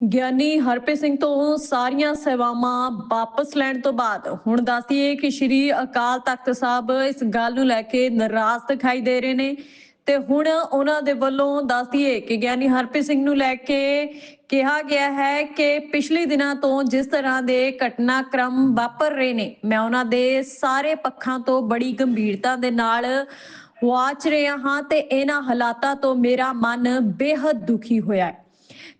ਗਿਆਨੀ ਹਰਪ੍ਰੀਤ ਸਿੰਘ ਤੋਂ ਸਾਰੀਆਂ ਸੇਵਾਵਾਂ ਵਾਪਸ ਲੈਣ ਤੋਂ ਬਾਅਦ ਹੁਣ ਦੱਸਦੀਏ ਕਿ ਸ਼੍ਰੀ ਅਕਾਲ ਤਖਤ ਸਾਹਿਬ ਇਸ ਗੱਲ ਨੂੰ ਲੈ ਕੇ ਨਾਰਾਜ਼ ਦਿਖਾਈ ਦੇ ਰਹੇ ਨੇ ਤੇ ਹੁਣ ਉਹਨਾਂ ਦੇ ਵੱਲੋਂ ਦੱਸਦੀਏ ਕਿ ਗਿਆਨੀ ਹਰਪ੍ਰੀਤ ਸਿੰਘ ਨੂੰ ਲੈ ਕੇ ਕਿਹਾ ਗਿਆ ਹੈ ਕਿ ਪਿਛਲੇ ਦਿਨਾਂ ਤੋਂ ਜਿਸ ਤਰ੍ਹਾਂ ਦੇ ਘਟਨਾਕ੍ਰਮ ਵਾਪਰ ਰਹੇ ਨੇ, ਮੈਂ ਉਹਨਾਂ ਦੇ ਸਾਰੇ ਪੱਖਾਂ ਤੋਂ ਬੜੀ ਗੰਭੀਰਤਾ ਦੇ ਨਾਲ ਵਾਚ ਰਿਹਾ ਹਾਂ ਤੇ ਇਹਨਾਂ ਹਾਲਾਤਾਂ ਤੋਂ ਮੇਰਾ ਮਨ ਬੇहद ਦੁਖੀ ਹੋਇਆ ਹੈ।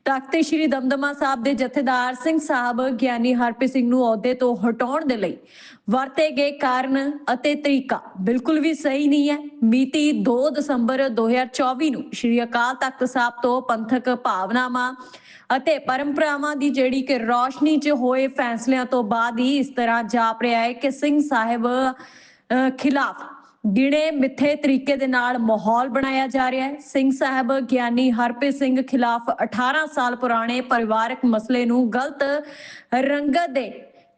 ਤਖਤ ਸ੍ਰੀ ਦਮਦਮਾ ਸਾਹਿਬ ਦੇ ਜਥੇਦਾਰ ਸਿੰਘ ਸਾਹਿਬ ਗਿਆਨੀ ਹਰਪ੍ਰੀਤ ਸਿੰਘ ਨੂੰ ਅਹੁਦੇ ਤੋਂ ਹਟਾਉਣ ਦੇ ਲਈ ਵਰਤੇ ਗਏ ਕਾਰਨ ਅਤੇ ਤਰੀਕਾ ਬਿਲਕੁਲ ਵੀ ਸਹੀ ਨਹੀਂ ਹੈ। ਮਿਤੀ 2 ਦਸੰਬਰ 2024 ਨੂੰ ਸ੍ਰੀ ਅਕਾਲ ਤਖਤ ਸਾਹਿਬ ਤੋਂ ਪੰਥਕ ਭਾਵਨਾਵਾਂ ਅਤੇ ਪਰੰਪਰਾਵਾਂ ਦੀ ਜਿਹੜੀ ਕਿ ਰੋਸ਼ਨੀ 'ਚ ਹੋਏ ਫੈਸਲਿਆਂ ਤੋਂ ਬਾਅਦ ਹੀ ਇਸ ਤਰ੍ਹਾਂ ਜਾਪ ਰਿਹਾ ਹੈ ਕਿ ਸਿੰਘ ਸਾਹਿਬ ਅਹ, ਖਿਲਾਫ ਗਿਣੇ ਮਿੱਥੇ ਤਰੀਕੇ ਦੇ ਨਾਲ ਮਾਹੌਲ ਬਣਾਇਆ ਜਾ ਰਿਹਾ ਹੈ। ਸਿੰਘ ਸਾਹਿਬ ਗਿਆਨੀ ਹਰਪ੍ਰੀਤ ਸਿੰਘ ਖਿਲਾਫ 18 ਸਾਲ ਪੁਰਾਣੇ ਪਰਿਵਾਰਕ ਮਸਲੇ ਨੂੰ ਗਲਤ ਰੰਗਤ ਦੇ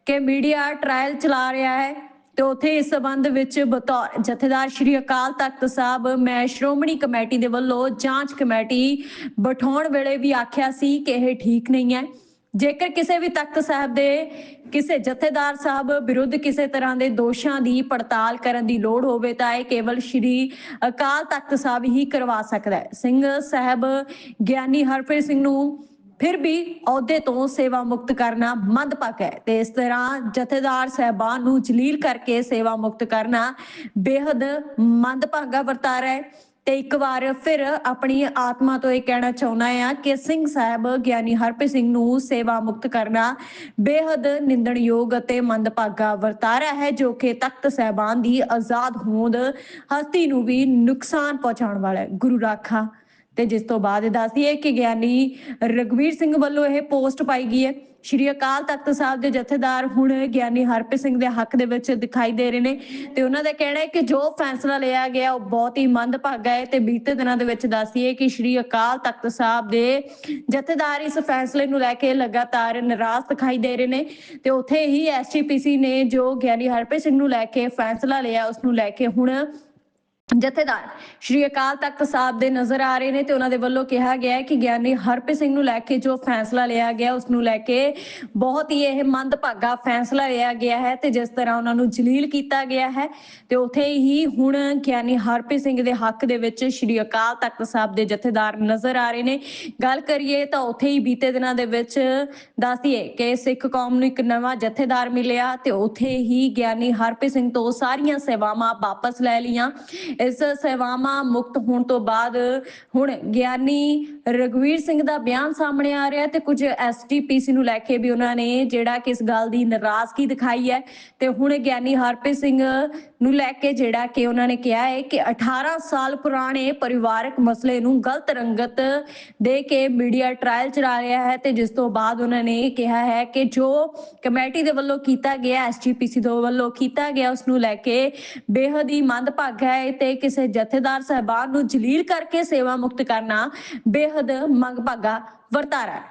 ਕੇ ਮੀਡੀਆ ਟ੍ਰਾਇਲ ਚਲਾ ਰਿਹਾ ਹੈ ਤੇ ਉਥੇ ਇਸ ਸਬੰਧ ਵਿੱਚ ਬਤੌਰ ਜਥੇਦਾਰ ਸ਼੍ਰੀ ਅਕਾਲ ਤਖਤ ਸਾਹਿਬ, ਮੈਂ ਸ਼੍ਰੋਮਣੀ ਕਮੇਟੀ ਦੇ ਵੱਲੋਂ ਜਾਂਚ ਕਮੇਟੀ ਬਿਠਾਉਣ ਵੇਲੇ ਵੀ ਆਖਿਆ ਸੀ ਕਿ ਇਹ ਠੀਕ ਨਹੀਂ ਹੈ। ਜੇਕਰ ਕਿਸੇ ਵੀ ਤਖਤ ਸਾਹਿਬ ਦੇ ਕਿਸੇ ਜਥੇਦਾਰ ਸਾਹਿਬ ਵਿਰੁੱਧ ਕਿਸੇ ਤਰ੍ਹਾਂ ਦੇ ਦੋਸ਼ਾਂ ਦੀ ਪੜਤਾਲ ਕਰਨ ਦੀ ਲੋੜ ਹੋਵੇ ਤਾਂ ਇਹ ਕੇਵਲ ਸ਼੍ਰੀ ਅਕਾਲ ਤਖਤ ਸਾਹਿਬ ਹੀ ਕਰਵਾ ਸਕਦਾ ਹੈ। ਸਿੰਘ ਸਾਹਿਬ ਗਿਆਨੀ ਹਰਪ੍ਰੀਤ ਸਿੰਘ ਨੂੰ ਫਿਰ ਵੀ ਅਹੁਦੇ ਤੋਂ ਸੇਵਾ ਮੁਕਤ ਕਰਨਾ ਮੰਦਭਾਗਾ ਹੈ ਤੇ ਇਸ ਤਰ੍ਹਾਂ ਜਥੇਦਾਰ ਸਹਿਬਾਨ ਨੂੰ ਜਲੀਲ ਕਰਕੇ ਸੇਵਾ ਮੁਕਤ ਕਰਨਾ ਬੇहद ਮੰਦਭਾਗਾ ਵਰਤਾਰਾ ਹੈ। ਤੇ ਇੱਕ ਵਾਰ ਫਿਰ ਆਪਣੀ ਆਤਮਾ ਤੋਂ ਇਹ ਕਹਿਣਾ ਚਾਹੁੰਦਾ ਆ ਕਿ ਸਿੰਘ ਸਾਹਿਬ ਗਿਆਨੀ ਹਰਪ੍ਰੀਤ ਸਿੰਘ ਨੂੰ ਸੇਵਾ ਮੁਕਤ ਕਰਨਾ ਬੇहद ਨਿੰਦਣਯੋਗ ਅਤੇ ਮੰਦਭਾਗਾ ਵਰਤਾਰਾ ਹੈ, ਜੋ ਕਿ ਤਖਤ ਸਹਿਬਾਨ ਦੀ ਆਜ਼ਾਦ ਹੋਂਦ ਹਸਤੀ ਨੂੰ ਵੀ ਨੁਕਸਾਨ ਪਹੁੰਚਾਉਣ ਵਾਲਾ ਹੈ। ਗੁਰੂ ਰਾਖਾ ਤੇ ਜਿਸ ਤੋਂ ਬਾਅਦ ਇਹ ਕਿ ਗਿਆਨੀ ਰਗਵੀਰ ਸਿੰਘ ਵੱਲੋਂ ਇਹ ਪੋਸਟ ਪਾਈ ਗਈ ਹੈ। ਸ਼੍ਰੀ ਅਕਾਲ ਤਖਤ ਸਾਹਿਬ ਦੇ ਜਥੇਦਾਰ ਹੁਣ ਗਿਆਨੀ ਹਰਪ੍ਰੀਤ ਸਿੰਘ ਦੇ ਹੱਕ ਦੇ ਵਿੱਚ ਦਿਖਾਈ ਦੇ ਰਹੇ ਨੇ ਤੇ ਉਹਨਾਂ ਦਾ ਕਹਿਣਾ ਹੈ ਕਿ ਜੋ ਫੈਸਲਾ ਲਿਆ ਗਿਆ ਉਹ ਬਹੁਤ ਹੀ ਮੰਦਭਾਗਾ ਹੈ ਤੇ ਬੀਤੇ ਦਿਨਾਂ ਦੇ ਵਿੱਚ ਦੱਸੀਏ ਕਿ ਸ਼੍ਰੀ ਅਕਾਲ ਤਖਤ ਸਾਹਿਬ ਦੇ ਜਥੇਦਾਰ ਇਸ ਫੈਸਲੇ ਨੂੰ ਲੈ ਕੇ ਲਗਾਤਾਰ ਨਾਰਾਜ਼ ਦਿਖਾਈ ਦੇ ਰਹੇ ਨੇ ਤੇ ਉੱਥੇ ਹੀ ਐਸਜੀਪੀਸੀ ਨੇ ਜੋ ਗਿਆਨੀ ਹਰਪ੍ਰੀਤ ਸਿੰਘ ਨੂੰ ਲੈ ਕੇ ਫੈਸਲਾ ਲਿਆ, ਉਸ ਨੂੰ ਲੈ ਕੇ ਹੁਣ ਜਥੇਦਾਰ ਸ਼੍ਰੀ ਅਕਾਲ ਤਖਤ ਸਾਹਿਬ ਦੇ ਨਜ਼ਰ ਆ ਰਹੇ ਨੇ ਤੇ ਉਹਨਾਂ ਦੇ ਵੱਲੋਂ ਕਿਹਾ ਗਿਆ ਹੈ ਕਿ ਗਿਆਨੀ ਹਰਪ੍ਰੀਤ ਸਿੰਘ ਨੂੰ ਲੈ ਕੇ ਜੋ ਫੈਸਲਾ ਲਿਆ ਗਿਆ, ਉਸ ਨੂੰ ਲੈ ਕੇ ਬਹੁਤ ਹੀ ਇਹ ਮੰਦਭਾਗਾ ਫੈਸਲਾ ਲਿਆ ਗਿਆ ਹੈ ਤੇ ਜਿਸ ਤਰ੍ਹਾਂ ਉਹਨਾਂ ਨੂੰ ਜਲੀਲ ਕੀਤਾ ਗਿਆ ਹੈ ਤੇ ਉਥੇ ਹੀ ਹੁਣ ਗਿਆਨੀ ਹਰਪ੍ਰੀਤ ਸਿੰਘ ਦੇ ਹੱਕ ਦੇ ਵਿੱਚ ਸ਼੍ਰੀ ਅਕਾਲ ਤਖਤ ਸਾਹਿਬ ਦੇ ਜਥੇਦਾਰ ਨਜ਼ਰ ਆ ਰਹੇ ਨੇ। ਗੱਲ ਕਰੀਏ ਤਾਂ ਉਥੇ ਹੀ ਬੀਤੇ ਦਿਨਾਂ ਦੇ ਵਿੱਚ ਦੱਸਦੀਏ ਕਿ ਸਿੱਖ ਕੌਮ ਨੂੰ ਇੱਕ ਨਵਾਂ ਜਥੇਦਾਰ ਮਿਲਿਆ ਤੇ ਉਥੇ ਹੀ ਗਿਆਨੀ ਹਰਪ੍ਰੀਤ ਸਿੰਘ ਤੋਂ ਸਾਰੀਆਂ ਸੇਵਾਵਾਂ ਵਾਪਸ ਲੈ ਲਈਆਂ। ਇਸ ਸੇਵਾਵਾਂ ਮੁਕਤ ਹੋਣ ਤੋਂ ਬਾਅਦ ਹੁਣ ਗਿਆਨੀ ਰਗਵੀਰ ਸਿੰਘ ਦਾ ਬਿਆਨ ਸਾਹਮਣੇ ਆ ਰਿਹਾ ਤੇ ਕੁਝ ਐਸਟੀਪੀਸੀ ਨੂੰ ਲੈ ਕੇ ਵੀ ਉਹਨਾਂ ਨੇ ਜਿਹੜਾ ਕਿ ਇਸ ਗੱਲ ਦੀ ਨਾਰਾਜ਼ਗੀ ਦਿਖਾਈ ਹੈ ਤੇ ਹੁਣ ਗਿਆਨੀ ਹਰਪ੍ਰੀਤ ਸਿੰਘ ਨੂੰ ਲੈ ਕੇ ਜਿਹੜਾ ਕਿ ਉਹਨਾਂ ਨੇ ਕਿਹਾ ਹੈ ਕਿ 18 ਸਾਲ ਪੁਰਾਣੇ ਪਰਿਵਾਰਕ ਮਸਲੇ ਨੂੰ ਗਲਤ ਰੰਗਤ ਦੇ ਕੇ ਮੀਡੀਆ ਟ੍ਰਾਇਲ ਚਲਾ ਰਿਹਾ ਹੈ ਤੇ ਜਿਸ ਤੋਂ ਬਾਅਦ ਉਹਨਾਂ ਨੇ ਕਿਹਾ ਹੈ ਕਿ ਜੋ ਕਮੇਟੀ ਦੇ ਵੱਲੋਂ ਕੀਤਾ ਗਿਆ ਐਸਜੀਪੀਸੀ ਦੇ ਵੱਲੋਂ ਕੀਤਾ ਗਿਆ, ਉਸ ਨੂੰ ਲੈ ਕੇ ਬੇਹੱਦ ਹੀ ਮੰਦਭਾਗਾ ਹੈ ਤੇ ਕਿਸੇ ਜਥੇਦਾਰ ਸਹਿਬਾਨ ਨੂੰ ਜਲੀਲ ਕਰਕੇ ਸੇਵਾ ਮੁਕਤ ਕਰਨਾ ਬੇਹੱਦ ਮੰਦਭਾਗਾ ਵਰਤਾਰਾ ਹੈ